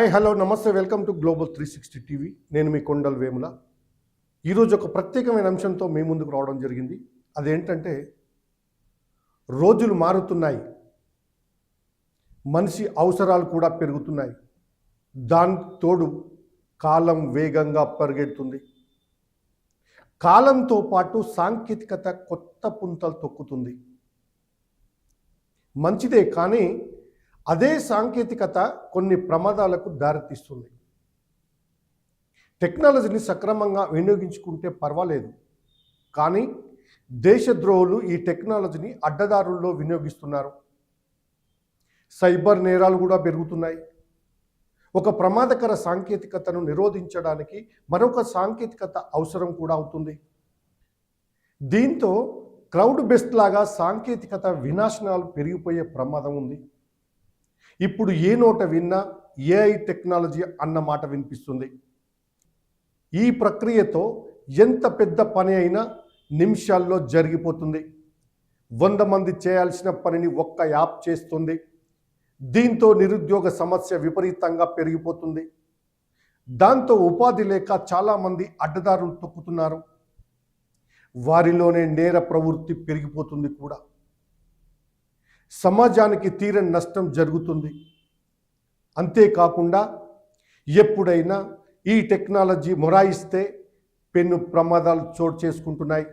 Hi hello నమస్తే welcome to global three sixty TV. నేను మీ కొండల్ వేముల. ఈరోజు ఒక ప్రత్యేకమైన అంశంతో మీ ముందుకు రావడం జరిగింది. అదేంటంటే రోజులు మారుతున్నాయి. మనిషి అవసరాలు కూడా పెరుగుతున్నాయి. దాని తోడు కాలం వేగంగా పరిగెడుతుంది. కాలంతో పాటు సాంకేతికత కొత్త పుంతలు తొక్కుతుంది. మంచిదే కానీ అదే సాంకేతికత కొన్ని ప్రమాదాలకు దారితీస్తుంది. టెక్నాలజీని సక్రమంగా వినియోగించుకుంటే పర్వాలేదు. కానీ దేశద్రోహులు ఈ టెక్నాలజీని అడ్డదారుల్లో వినియోగిస్తున్నారు. సైబర్ నేరాలు కూడా పెరుగుతున్నాయి. ఒక ప్రమాదకర సాంకేతికతను నిరోధించడానికి మరొక సాంకేతికత అవసరం కూడా అవుతుంది. దీంతో క్రౌడ్ బెస్ట్ లాగా సాంకేతికత వినాశనాలు పెరిగిపోయే ప్రమాదం ఉంది. ఇప్పుడు ఏ నోట విన్నా ఏఐ టెక్నాలజీ అన్న మాట వినిపిస్తుంది. ఈ ప్రక్రియతో ఎంత పెద్ద పని అయినా నిమిషాల్లో జరిగిపోతుంది. వంద మంది చేయాల్సిన పనిని ఒక్క యాప్ చేస్తుంది. దీంతో నిరుద్యోగ సమస్య విపరీతంగా పెరిగిపోతుంది. దాంతో ఉపాధి లేక చాలామంది అడ్డదారులు తొక్కుతున్నారు. వారిలోనే నేర ప్రవృత్తి పెరిగిపోతుంది కూడా. సమాజానికి తీరని నష్టం జరుగుతుంది. అంతేకాకుండా ఎప్పుడైనా ఈ టెక్నాలజీ మొరాయిస్తే పెన్ను ప్రమాదాలు చోటు చేసుకుంటున్నాయి.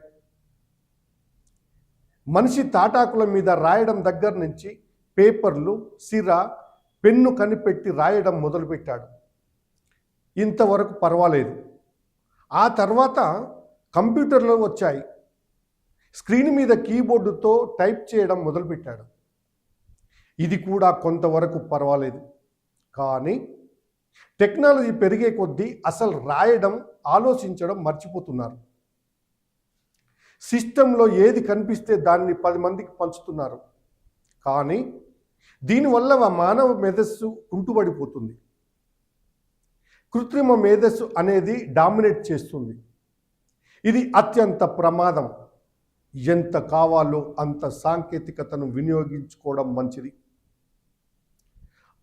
మనిషి తాటాకుల మీద రాయడం దగ్గర నుంచి పేపర్లు సిర పెన్ను కనిపెట్టి రాయడం మొదలుపెట్టాడు. ఇంతవరకు పర్వాలేదు. ఆ తర్వాత కంప్యూటర్లు వచ్చాయి. స్క్రీన్ మీద కీబోర్డుతో టైప్ చేయడం మొదలుపెట్టాడు. ఇది కూడా కొంతవరకు పర్వాలేదు. కానీ టెక్నాలజీ పెరిగే కొద్దీ అసలు రాయడం ఆలోచించడం మర్చిపోతున్నారు. సిస్టంలో ఏది కనిపిస్తే దాన్ని పది మందికి పంచుతున్నారు. కానీ దీనివల్ల మానవ మేధస్సు కుంటుబడిపోతుంది. కృత్రిమ మేధస్సు అనేది డామినేట్ చేస్తుంది. ఇది అత్యంత ప్రమాదం. ఎంత కావాలో అంత సాంకేతికతను వినియోగించుకోవడం మంచిది.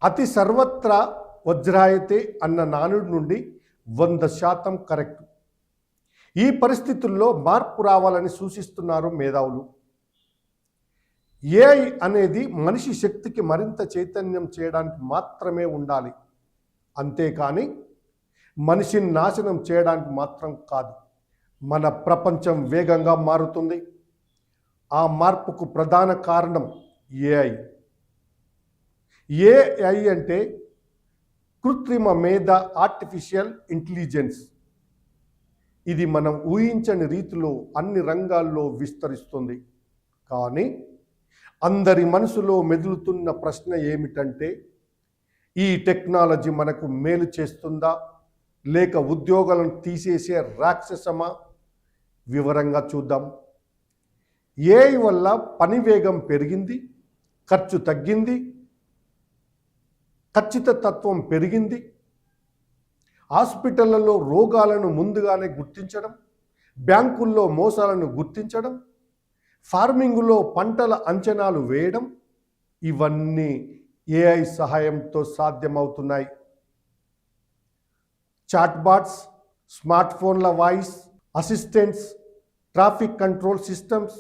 అతి సర్వత్రా వజ్రాయతే అన్న నానుడి నుండి వంద శాతం కరెక్ట్. ఈ పరిస్థితుల్లో మార్పు రావాలని సూచిస్తున్నారు మేధావులు. ఏఐ అనేది మనిషి శక్తికి మరింత చైతన్యం చేయడానికి మాత్రమే ఉండాలి. అంతేకాని మనిషిని నాశనం చేయడానికి మాత్రం కాదు. మన ప్రపంచం వేగంగా మారుతుంది. ఆ మార్పుకు ప్రధాన కారణం ఏఐ. ఏఐ అంటే కృత్రిమ మేధ ఆర్టిఫిషియల్ ఇంటెలిజెన్స్ ఇది మనం ఊహించని రీతిలో అన్ని రంగాల్లో విస్తరిస్తుంది. కానీ అందరి మనసులో మెదులుతున్న ప్రశ్న ఏమిటంటే ఈ టెక్నాలజీ మనకు మేలు చేస్తుందా? లేక ఉద్యోగాలను తీసేసే రాక్షసమా? వివరంగా చూద్దాం. ఏఐ వల్ల పని వేగం పెరిగింది ఖర్చు తగ్గింది ఖచ్చితత్వం పెరిగింది. హాస్పిటళ్ళలో రోగాలను ముందుగానే గుర్తించడం బ్యాంకుల్లో మోసాలను గుర్తించడం ఫార్మింగులో పంటల అంచనాలు వేయడం ఇవన్నీ ఏఐ సహాయంతో సాధ్యమవుతున్నాయి. చాట్బాట్స్ స్మార్ట్ ఫోన్ల voice assistants traffic control systems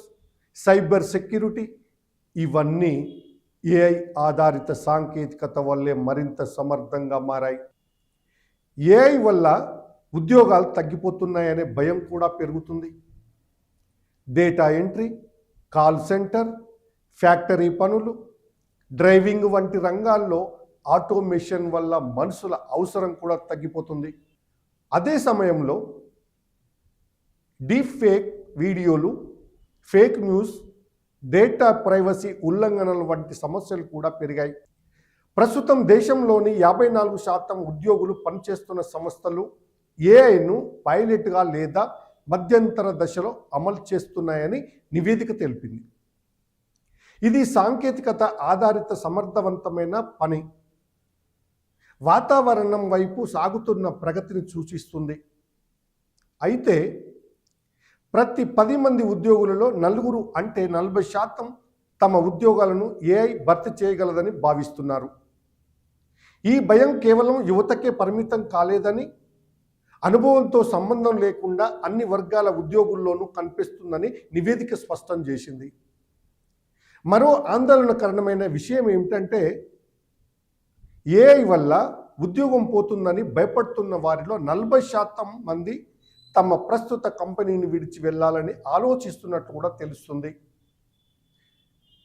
cyber security ఇవన్నీ ఏఐ ఆధారిత సాంకేతికత వల్లే మరింత సమర్థంగా మారాయి. ఏఐ వల్ల ఉద్యోగాలు తగ్గిపోతున్నాయనే భయం కూడా పెరుగుతుంది. Data entry call center factory పనులు డ్రైవింగ్ వంటి రంగాల్లో ఆటోమేషన్ వల్ల మనుషుల అవసరం కూడా తగ్గిపోతుంది. అదే సమయంలో డీప్ ఫేక్ వీడియోలు ఫేక్ న్యూస్ డేటా ప్రైవసీ ఉల్లంఘనల వంటి సమస్యలు కూడా పెరిగాయి. ప్రస్తుతం దేశంలోని యాభై నాలుగు శాతం ఉద్యోగులు పనిచేస్తున్న సంస్థలు ఏఐను పైలట్గా లేదా మధ్యంతర దశలో అమలు చేస్తున్నాయని నివేదిక తెలిపింది. ఇది సాంకేతికత ఆధారిత సమర్థవంతమైన పని. వాతావరణం వైపు సాగుతున్న ప్రగతిని సూచిస్తుంది. అయితే ప్రతి పది మంది ఉద్యోగులలో నలుగురు అంటే నలభై శాతం తమ ఉద్యోగాలను ఏఐ భర్తీ చేయగలదని భావిస్తున్నారు. ఈ భయం కేవలం యువతకే పరిమితం కాలేదని అనుభవంతో సంబంధం లేకుండా అన్ని వర్గాల ఉద్యోగుల్లోనూ కనిపిస్తుందని నివేదిక స్పష్టం చేసింది. మరో ఆందోళనకరణమైన విషయం ఏమిటంటే ఏఐ వల్ల ఉద్యోగం పోతుందని భయపడుతున్న వారిలో నలభై శాతం మంది తమ ప్రస్తుత కంపెనీని విడిచి వెళ్ళాలని ఆలోచిస్తున్నట్టు కూడా తెలుస్తుంది.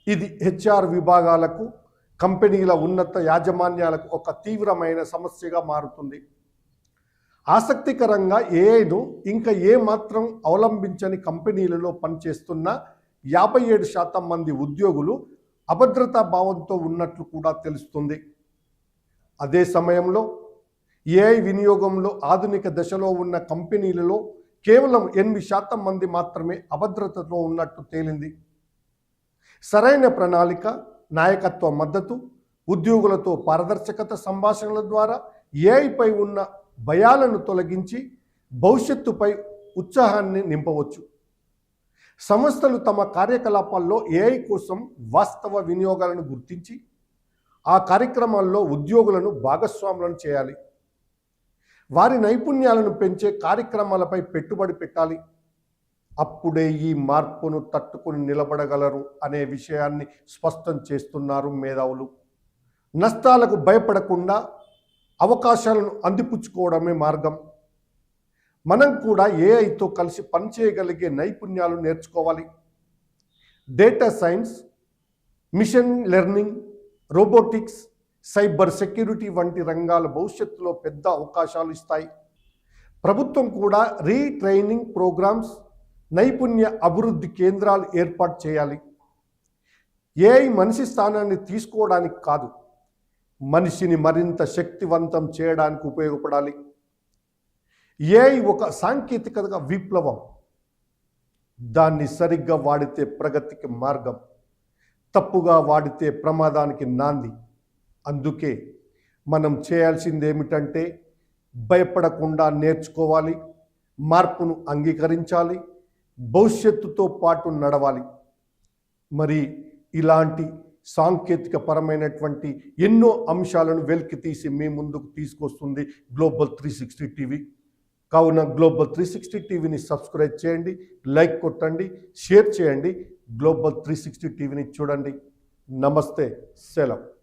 ఇది హెచ్ఆర్ విభాగాలకు కంపెనీల ఉన్నత యాజమాన్యాలకు ఒక తీవ్రమైన సమస్యగా మారుతుంది. ఆసక్తికరంగా ఏఐను ఇంకా ఏ మాత్రం అవలంబించని కంపెనీలలో పనిచేస్తున్న యాభై ఏడు శాతం మంది ఉద్యోగులు అభద్రతా భావంతో ఉన్నట్లు కూడా తెలుస్తుంది. అదే సమయంలో ఏఐ వినియోగంలో ఆధునిక దశలో ఉన్న కంపెనీలలో కేవలం ఎనిమిది శాతం మంది మాత్రమే అభద్రతలో ఉన్నట్టు తేలింది. సరైన ప్రణాళిక నాయకత్వ మద్దతు ఉద్యోగులతో పారదర్శకత సంభాషణల ద్వారా ఏఐపై ఉన్న భయాలను తొలగించి భవిష్యత్తుపై ఉత్సాహాన్ని నింపవచ్చు. సంస్థలు తమ కార్యకలాపాల్లో ఏఐ కోసం వాస్తవ వినియోగాలను గుర్తించి ఆ కార్యక్రమాల్లో ఉద్యోగులను భాగస్వాములను చేయాలి. వారి నైపుణ్యాలను పెంచే కార్యక్రమాలపై పెట్టుబడి పెట్టాలి. అప్పుడే ఈ మార్పును తట్టుకుని నిలబడగలరు అనే విషయాన్ని స్పష్టం చేస్తున్నారు మేధావులు. నష్టాలకు భయపడకుండా అవకాశాలను అందిపుచ్చుకోవడమే మార్గం. మనం కూడా ఏఐతో కలిసి పనిచేయగలిగే నైపుణ్యాలు నేర్చుకోవాలి. Data science machine learning robotics cyber security వంటి రంగాల భవిష్యత్తులో పెద్ద అవకాశాలు ఇస్తాయి. ప్రభుత్వం కూడా రీట్రైనింగ్ ప్రోగ్రామ్స్ నైపుణ్య అభివృద్ధి కేంద్రాలు ఏర్పాటు చేయాలి. ఏఐ మనిషి స్థానాన్ని తీసుకోవడానికి కాదు మనిషిని మరింత శక్తివంతం చేయడానికి ఉపయోగపడాలి. ఏఐ ఒక సాంకేతికతగా విప్లవం దాన్ని సరిగ్గా వాడితే ప్రగతికి మార్గం తప్పుగా వాడితే ప్రమాదానికి నాంది. అందుకే మనం చేయాల్సింది ఏమిటంటే భయపడకుండా నేర్చుకోవాలి మార్పును అంగీకరించాలి భవిష్యత్తుతో పాటు నడవాలి. మరి ఇలాంటి సాంకేతిక పరమైనటువంటి ఎన్నో అంశాలను వెలికి తీసి మీ ముందుకు తీసుకొస్తుంది గ్లోబల్ త్రీ సిక్స్టీ టీవీ. కావున గ్లోబల్ త్రీ సిక్స్టీ టీవీని సబ్స్క్రైబ్ చేయండి లైక్ కొట్టండి షేర్ చేయండి గ్లోబల్ త్రీ సిక్స్టీ టీవీని చూడండి. నమస్తే సెలవు.